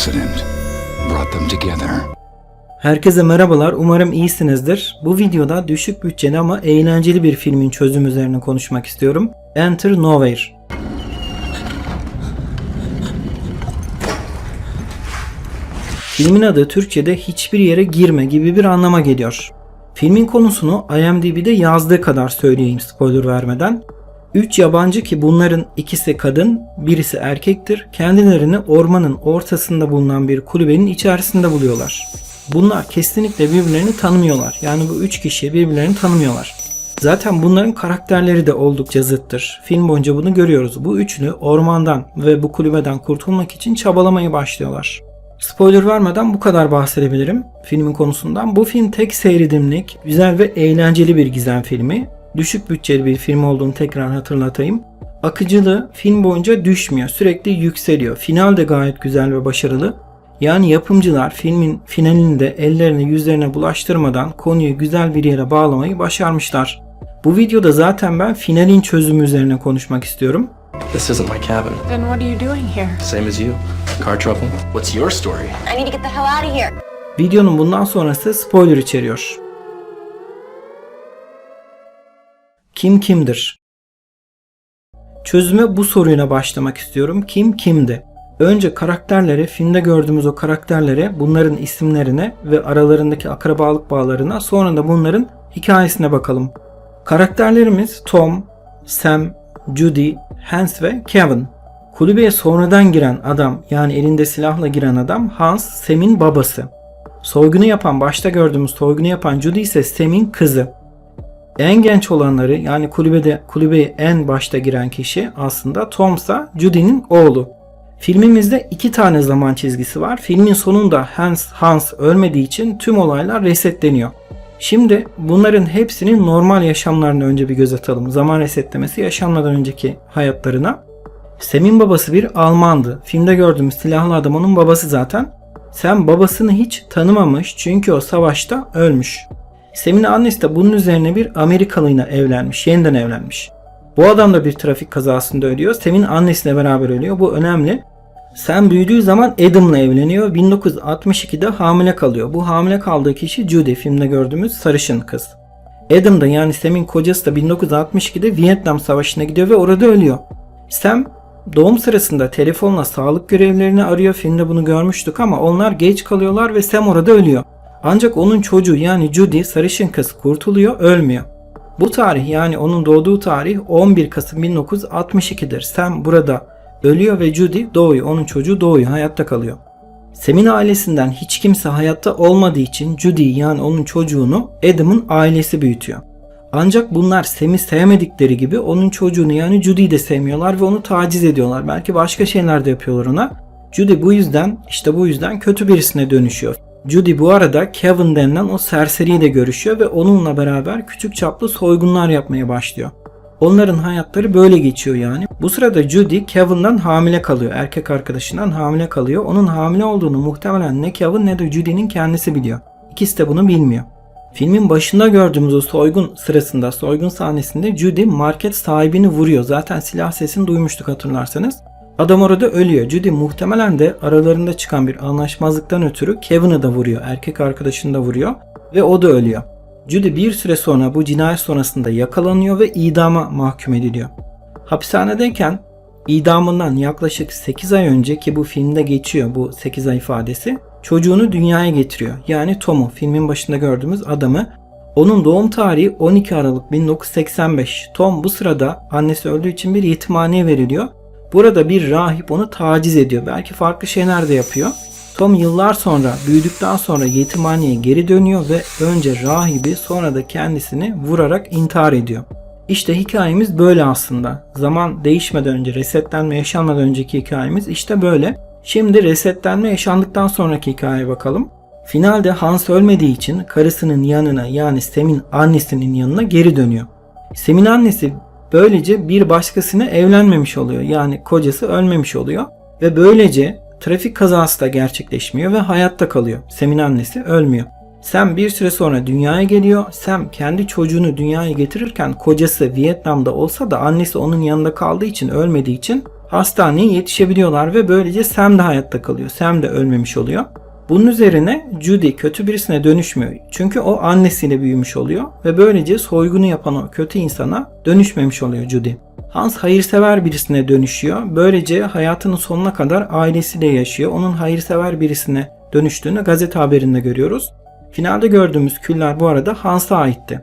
accident brought them together. Herkese merhabalar, umarım iyisinizdir. Bu videoda düşük bütçeli ama eğlenceli bir filmin çözüm üzerine konuşmak istiyorum. Enter Nowhere. Filmin adı Türkçe'de hiçbir yere girme gibi bir anlama geliyor. Filmin konusunu IMDb'de yazdığı kadar söyleyeyim spoiler vermeden. 3 yabancı ki bunların ikisi kadın, birisi erkektir. Kendilerini ormanın ortasında bulunan bir kulübenin içerisinde buluyorlar. Bunlar kesinlikle birbirlerini tanımıyorlar. Yani bu üç kişi birbirlerini tanımıyorlar. Zaten bunların karakterleri de oldukça zıttır. Film boyunca bunu görüyoruz. Bu üçlü ormandan ve bu kulübeden kurtulmak için çabalamayı başlıyorlar. Spoiler vermeden bu kadar bahsedebilirim filmin konusundan. Bu film tek seyredimlik, güzel ve eğlenceli bir gizem filmi. Düşük bütçeli bir film olduğunu tekrar hatırlatayım. Akıcılığı film boyunca düşmüyor, sürekli yükseliyor. Final de gayet güzel ve başarılı. Yani yapımcılar filmin finalinde ellerini yüzlerine bulaştırmadan konuyu güzel bir yere bağlamayı başarmışlar. Bu videoda zaten ben finalin çözümü üzerine konuşmak istiyorum. This isn't my cabin. Then what are you doing here? Same as you. Car trouble. What's your story? I need to get the hell out of here. Videonun bundan sonrası spoiler içeriyor. Kim kimdir? Çözüme bu soruyla başlamak istiyorum. Kim kimdi? Önce karakterlere, filmde gördüğümüz o karakterlere, bunların isimlerine ve aralarındaki akrabalık bağlarına, sonra da bunların hikayesine bakalım. Karakterlerimiz Tom, Sam, Judy, Hans ve Kevin. Kulübeye sonradan giren adam, yani elinde silahla giren adam Hans, Sam'in babası. Soygunu yapan, başta gördüğümüz soygunu yapan Judy ise Sam'in kızı. En genç olanları yani kulübede kulübeye en başta giren kişi aslında Tom'sa Judy'nin oğlu. Filmimizde iki tane zaman çizgisi var. Filmin sonunda Hans Hans ölmediği için tüm olaylar resetleniyor. Şimdi bunların hepsinin normal yaşamlarına önce bir göz atalım. Zaman resetlemesi yaşanmadan önceki hayatlarına. Sem'in babası bir Almandı. Filmde gördüğümüz silahlı adam onun babası zaten. Sem babasını hiç tanımamış çünkü o savaşta ölmüş. Sem'in annesi de bunun üzerine bir Amerikalıyla evlenmiş, yeniden evlenmiş. Bu adam da bir trafik kazasında ölüyor. Sem'in annesiyle beraber ölüyor. Bu önemli. Sam büyüdüğü zaman Adam'la evleniyor. 1962'de hamile kalıyor. Bu hamile kaldığı kişi Judy filmde gördüğümüz sarışın kız. Adam da yani Sam'in kocası da 1962'de Vietnam Savaşı'na gidiyor ve orada ölüyor. Sam doğum sırasında telefonla sağlık görevlilerini arıyor. Filmde bunu görmüştük ama onlar geç kalıyorlar ve Sam orada ölüyor. Ancak onun çocuğu yani Judy sarışın kız kurtuluyor, ölmüyor. Bu tarih yani onun doğduğu tarih 11 Kasım 1962'dir. Sam burada ölüyor ve Judy doğuyor. Onun çocuğu doğuyor, hayatta kalıyor. Sam'in ailesinden hiç kimse hayatta olmadığı için Judy yani onun çocuğunu Adam'ın ailesi büyütüyor. Ancak bunlar Sam'i sevmedikleri gibi onun çocuğunu yani Judy'yi de sevmiyorlar ve onu taciz ediyorlar. Belki başka şeyler de yapıyorlar ona. Judy bu yüzden işte bu yüzden kötü birisine dönüşüyor. Judy bu arada Kevin denilen o serseriyle görüşüyor ve onunla beraber küçük çaplı soygunlar yapmaya başlıyor. Onların hayatları böyle geçiyor yani. Bu sırada Judy Kevin'dan hamile kalıyor. Erkek arkadaşından hamile kalıyor. Onun hamile olduğunu muhtemelen ne Kevin ne de Judy'nin kendisi biliyor. İkisi de bunu bilmiyor. Filmin başında gördüğümüz o soygun sırasında, soygun sahnesinde Judy market sahibini vuruyor. Zaten silah sesini duymuştuk hatırlarsanız. Adam orada ölüyor. Judy muhtemelen de aralarında çıkan bir anlaşmazlıktan ötürü Kevin'i de vuruyor. Erkek arkadaşını da vuruyor ve o da ölüyor. Judy bir süre sonra bu cinayet sonrasında yakalanıyor ve idama mahkum ediliyor. Hapishanedeyken idamından yaklaşık 8 ay önce ki bu filmde geçiyor bu 8 ay ifadesi çocuğunu dünyaya getiriyor. Yani Tom'u filmin başında gördüğümüz adamı onun doğum tarihi 12 Aralık 1985. Tom bu sırada annesi öldüğü için bir yetimhaneye veriliyor. Burada bir rahip onu taciz ediyor. Belki farklı şeyler de yapıyor. Tom yıllar sonra büyüdükten sonra yetimhaneye geri dönüyor ve önce rahibi sonra da kendisini vurarak intihar ediyor. İşte hikayemiz böyle aslında. Zaman değişmeden önce, resetlenme yaşanmadan önceki hikayemiz işte böyle. Şimdi resetlenme yaşandıktan sonraki hikayeye bakalım. Finalde Hans ölmediği için karısının yanına yani Sam'in annesinin yanına geri dönüyor. Sam'in annesi böylece bir başkasına evlenmemiş oluyor. Yani kocası ölmemiş oluyor. Ve böylece trafik kazası da gerçekleşmiyor ve hayatta kalıyor. Sam'in annesi ölmüyor. Sam bir süre sonra dünyaya geliyor. Sam kendi çocuğunu dünyaya getirirken kocası Vietnam'da olsa da annesi onun yanında kaldığı için ölmediği için hastaneye yetişebiliyorlar ve böylece Sam de hayatta kalıyor. Sam de ölmemiş oluyor. Bunun üzerine Judy kötü birisine dönüşmüyor. Çünkü o annesiyle büyümüş oluyor ve böylece soygunu yapan o kötü insana dönüşmemiş oluyor Judy. Hans hayırsever birisine dönüşüyor. Böylece hayatının sonuna kadar ailesiyle yaşıyor. Onun hayırsever birisine dönüştüğünü gazete haberinde görüyoruz. Finalde gördüğümüz küller bu arada Hans'a aitti.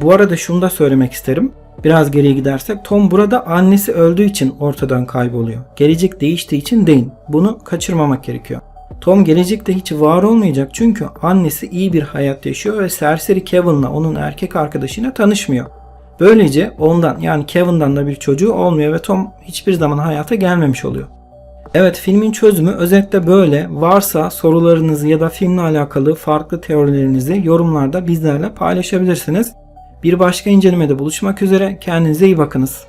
Bu arada şunu da söylemek isterim. Biraz geriye gidersek Tom burada annesi öldüğü için ortadan kayboluyor. Gelecek değiştiği için değil. Bunu kaçırmamak gerekiyor. Tom gelecekte hiç var olmayacak çünkü annesi iyi bir hayat yaşıyor ve serseri Kevin'la onun erkek arkadaşıyla tanışmıyor. Böylece ondan yani Kevin'dan da bir çocuğu olmuyor ve Tom hiçbir zaman hayata gelmemiş oluyor. Evet filmin çözümü özetle böyle. Varsa sorularınızı ya da filmle alakalı farklı teorilerinizi yorumlarda bizlerle paylaşabilirsiniz. Bir başka incelemede buluşmak üzere. Kendinize iyi bakınız.